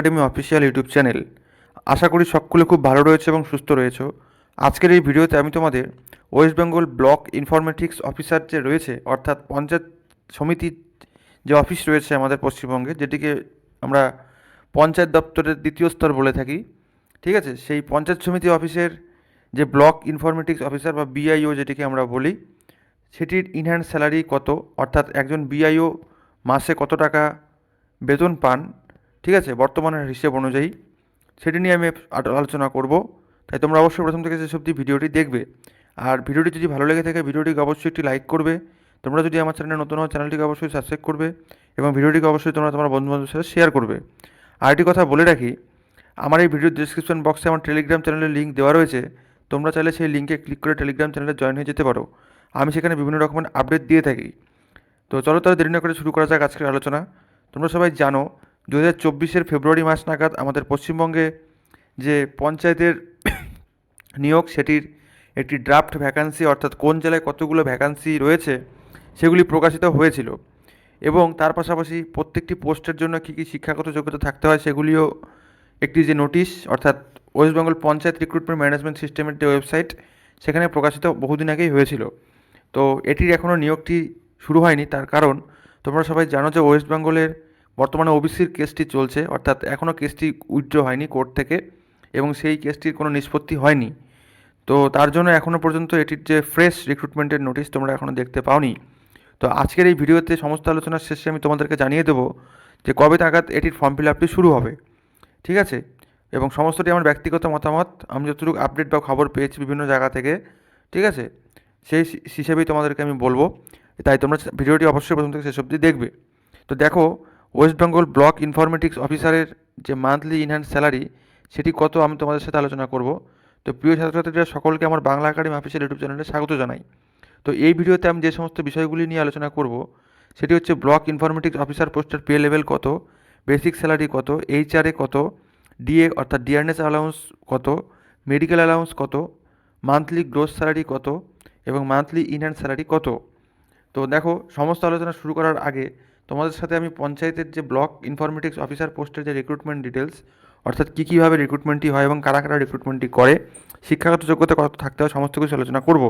Academy official YouTube channel আশা করি সকলে খুব ভালো রয়েছে এবং সুস্থ রয়েছে। আজকের এই ভিডিওতে আমি তোমাদের West Bengal block informatics officer যে রয়েছে, অর্থাৎ পঞ্চায়েত সমিতির যে অফিস রয়েছে আমাদের পশ্চিমবঙ্গে, যেটিকে আমরা পঞ্চায়েত দপ্তরের দ্বিতীয় স্তর বলে থাকি, ঠিক আছে? সেই পঞ্চায়েত সমিতি অফিসের যে ব্লক ইনফরমেটিক্স অফিসার বা বিআইও যেটিকে আমরা বলি, সেটির ইনহ্যান্ড স্যালারি কত? অর্থাৎ একজন বিআইও মাসে কত টাকা বেতন পান? ঠিক আছে? বর্তমানের হিসেব অনুযায়ী সেটি নিয়ে আমি আলোচনা করব। তাই তোমরা অবশ্যই প্রথম থেকে শেষ অবধি ভিডিওটি দেখবে। আর ভিডিওটি যদি ভালো লেগে থাকে, ভিডিওটিকে অবশ্যই একটি লাইক করবে। তোমরা যদি আমার চ্যানেলে নতুন হও, চ্যানেলটিকে অবশ্যই সাবস্ক্রাইব করবে এবং ভিডিওটিকে অবশ্যই তোমরা তোমার বন্ধুবান্ধবের সাথে শেয়ার করবে। আর একটি কথা বলে রাখি, আমার এই ভিডিওর ডিসক্রিপশন বক্সে আমার টেলিগ্রাম চ্যানেলের লিঙ্ক দেওয়া রয়েছে। তোমরা চাইলে সেই লিঙ্কে ক্লিক করে টেলিগ্রাম চ্যানেলে জয়েন হয়ে যেতে পারো। আমি সেখানে বিভিন্ন রকমের আপডেট দিয়ে থাকি। তো চলো তাহলে দেরি না করে শুরু করা যাক আজকের আলোচনা। তোমরা সবাই জানো দু হাজার চব্বিশের ফেব্রুয়ারি মাস নাগাদ আমাদের পশ্চিমবঙ্গে যে পঞ্চায়েতের নিয়োগ, সেটির একটি ড্রাফট ভ্যাকান্সি অর্থাৎ কোন জেলায় কতগুলো ভ্যাকান্সি রয়েছে, সেগুলি প্রকাশিত হয়েছিল। এবং তার পাশাপাশি প্রত্যেকটি পোস্টের জন্য কী কী শিক্ষাগত যোগ্যতা থাকতে হয়, সেগুলিও একটি যে নোটিশ অর্থাৎ West Bengal panchayat recruitment management সিস্টেমের যে ওয়েবসাইট সেখানে প্রকাশিত বহুদিন আগেই হয়েছিল। তো এটির এখনও নিয়োগটি শুরু হয়নি, তার কারণ তোমরা সবাই জানো যে ওয়েস্ট বেঙ্গলের বর্তমানে ওবিসির কেসটি চলছে, অর্থাৎ এখনও কেসটি উইথড্র হয়নি কোর্ট থেকে এবং সেই কেসটির কোনো নিষ্পত্তি হয়নি। তো তার জন্য এখনও পর্যন্ত এটির যে ফ্রেশ রিক্রুটমেন্টের নোটিশ তোমরা এখনও দেখতে পাওনি। তো আজকের এই ভিডিওতে সমস্ত আলোচনার শেষে আমি তোমাদেরকে জানিয়ে দেবো যে কবে নাগাদ এটির ফর্ম ফিল আপটি শুরু হবে। ঠিক আছে? এবং সমস্তটি আমার ব্যক্তিগত মতামত, আমি যতটুকু আপডেট বা খবর পেয়েছি বিভিন্ন জায়গা থেকে, ঠিক আছে? সেই হিসেবেই তোমাদেরকে আমি বলব। তাই তোমরা ভিডিওটি অবশ্যই প্রথম থেকে শেষ অবধি দেখবে। তো দেখো ওয়েস্ট বেঙ্গল ব্লক ইনফরমেটিক্স অফিসারের যে মান্থলি ইনহ্যান্ড স্যালারি সেটি কত আমি তোমাদের সাথে আলোচনা করব। তো প্রিয় ছাত্রছাত্রীরা, সকলকে আমার বাংলা একাডেমি অফিসিয়াল ইউটিউব চ্যানেলে স্বাগত জানাই। তো এই ভিডিওতে আমি যে সমস্ত বিষয়গুলি নিয়ে আলোচনা করব, সেটি হচ্ছে ব্লক ইনফরমেটিক্স অফিসার পোস্টের পে লেভেল কত বেসিক স্যালারি কত এইচআরএ কত ডিএ অর্থাৎ ডিয়ারনেস অ্যালাউন্স কত মেডিকেল অ্যালাউন্স কত মান্থলি গ্রোস স্যালারি কত, এবং মান্থলি ইনহ্যান্ড স্যালারি কত। তো দেখো, সমস্ত আলোচনা শুরু করার আগে তোমাদের সাথে আমি পঞ্চায়েতের যে ব্লক ইনফরমেটিক্স অফিসার পোস্টের যে রিক্রুটমেন্ট ডিটেলস অর্থাৎ কী কীভাবে রিক্রুটমেন্টটি হয় এবং কারা কারা রিক্রুটমেন্টটি করে, শিক্ষাগত যোগ্যতা কত থাকতে হয়, সমস্ত কিছু আলোচনা করব।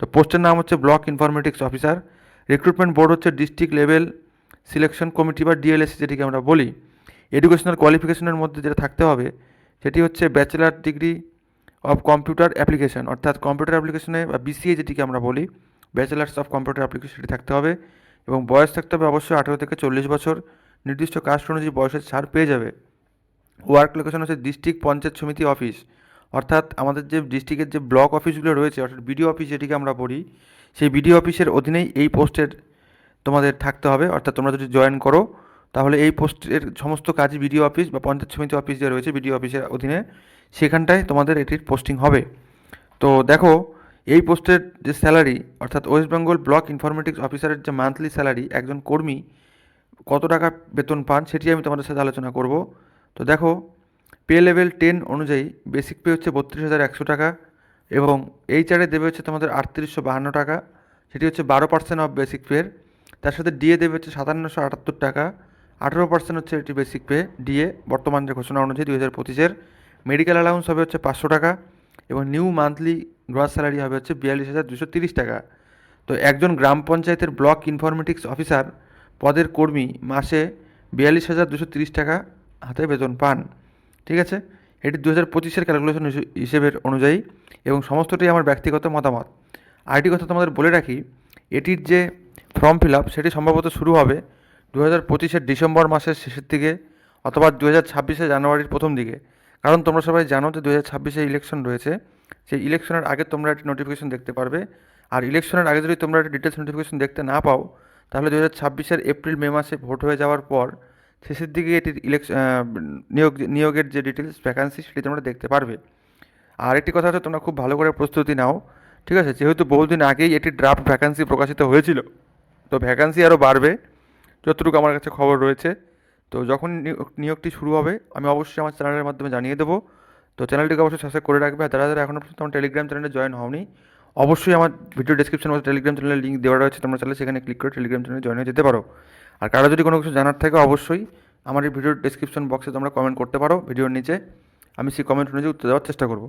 তো পোস্টের নাম হচ্ছে block informatics officer recruitment board হচ্ছে ডিস্ট্রিক্ট লেভেল সিলেকশন কমিটি বা ডিএলএসি যেটিকে আমরা বলি। এডুকেশনাল কোয়ালিফিকেশনের মধ্যে যেটা থাকতে হবে, সেটি হচ্ছে bachelor degree of computer application অর্থাৎ কম্পিউটার অ্যাপ্লিকেশনে বা বিসিএ যেটিকে আমরা বলি ব্যাচেলার্স অফ কম্পিউটার অ্যাপ্লিকেশন সেটি থাকতে হবে। এবং বয়স থাকতে হবে অবশ্যই আঠেরো থেকে চল্লিশ বছর। নির্দিষ্ট কাস্ট অনুযায়ী বয়সের ছাড় পেয়ে যাবে। ওয়ার্ক লোকেশন হচ্ছে ডিস্ট্রিক্ট পঞ্চায়েত সমিতি অফিস। অর্থাৎ আমাদের যে ডিস্ট্রিক্টের যে ব্লক অফিসগুলো রয়েছে, অর্থাৎ বিডিও অফিস যেটিকে আমরা বলি, সেই বিডিও অফিসের অধীনেই এই পোস্টের তোমাদের থাকতে হবে। অর্থাৎ তোমরা যদি জয়েন করো, তাহলে এই পোস্টের সমস্ত কাজই বিডিও অফিস বা পঞ্চায়েত সমিতি অফিস যে রয়েছে বিডিও অফিসের অধীনে, সেখানটায় তোমাদের এটির পোস্টিং হবে। তো দেখো এই পোস্টের যে স্যালারি, অর্থাৎ ওয়েস্ট বেঙ্গল ব্লক ইনফরমেটিক্স অফিসারের যে মান্থলি স্যালারি, একজন কর্মী কত টাকা বেতন পান সেটি আমি তোমাদের সাথে আলোচনা করব। তো দেখো, পে লেভেল টেন অনুযায়ী বেসিক পে হচ্ছে বত্রিশ হাজার একশো টাকা এবং এইচআরে দেবে হচ্ছে তোমাদের আটত্রিশশো বাহান্ন টাকা। সেটি হচ্ছে বারো পার্সেন্ট অফ বেসিক পের তার সাথে ডিএ দেবে হচ্ছে সাতান্নশো আটাত্তর টাকা। আঠেরো পার্সেন্ট হচ্ছে এটি বেসিক পে ডিএ বর্তমান যে ঘোষণা অনুযায়ী দুই হাজার পঁচিশের। মেডিকেল অ্যালাউন্স হবে হচ্ছে পাঁচশো টাকা এবং নিউ মান্থলি গ্রস স্যালারি হবে হচ্ছে বিয়াল্লিশ হাজার দুশো তিরিশ টাকা। তো একজন গ্রাম পঞ্চায়েতের ব্লক ইনফরমেটিক্স অফিসার পদের কর্মী মাসে বিয়াল্লিশ হাজার দুশো তিরিশ টাকা হাতে বেতন পান। ঠিক আছে? এটি দু হাজার পঁচিশের ক্যালকুলেশন হিসেবের অনুযায়ী এবং সমস্তটাই আমার ব্যক্তিগত মতামত। আরেকটি কথা তোমাদের বলে রাখি, এটির যে ফর্ম ফিল আপ সেটি সম্ভবত শুরু হবে দু হাজার পঁচিশের ডিসেম্বর মাসের শেষের দিকে অথবা দু হাজার ছাব্বিশে জানুয়ারির প্রথম দিকে। কারণ তোমরা সবাই জানো যে দু হাজার ছাব্বিশে ইলেকশন রয়েছে। সেই ইলেকশনের আগে তোমরা একটি নোটিফিকেশন দেখতে পারবে। আর ইলেকশনের আগে যদি তোমরা একটি ডিটেলস নোটিফিকেশন দেখতে না পাও, তাহলে দু হাজার ছাব্বিশের এপ্রিল, মে মাসে ভোট হয়ে যাওয়ার পর শেষের দিকে এটির ইলেকশন নিয়োগ, নিয়োগের যে ডিটেলস ভ্যাকান্সি সেটি তোমরা দেখতে পারবে। আর একটি কথা হচ্ছে, তোমরা খুব ভালো করে প্রস্তুতি নাও, ঠিক আছে? যেহেতু বহুদিন আগেই এটি ড্রাফট ভ্যাকান্সি প্রকাশিত হয়েছিল, তো ভ্যাকান্সি আরও বাড়বে, যতটুকু আমার কাছে খবর রয়েছে। তো যখন নিয়োগ- নিয়োগটি শুরু হবে, আমি অবশ্যই আমার চ্যানেলের মাধ্যমে জানিয়ে দেবো। তো চ্যানেলটিকে অবশ্যই সাবস্ক্রাইব করে রাখবে। আর যারা যারা এখনও পর্যন্ত আমার টেলিগ্রাম চ্যানেলে জয়েন হওনি, অবশ্যই আমার ভিডিও ডেসক্রিপশন মধ্যে টেলিগ্রাম চ্যানেলের লিঙ্ক দেওয়া রয়েছে, তোমরা চাইলে সেখানে ক্লিক করে টেলিগ্রাম চ্যানেলে জয়েন হয়ে যেতে পারো। আর কারও যদি কোনো কিছু জানার থাকে, অবশ্যই আমার এই ভিডিও ডিসক্রিপশন বক্সে তোমরা কমেন্ট করতে পারো ভিডিওর নিচে। আমি সেই কমেন্ট অনুযায়ী উত্তর দেওয়ার চেষ্টা করব।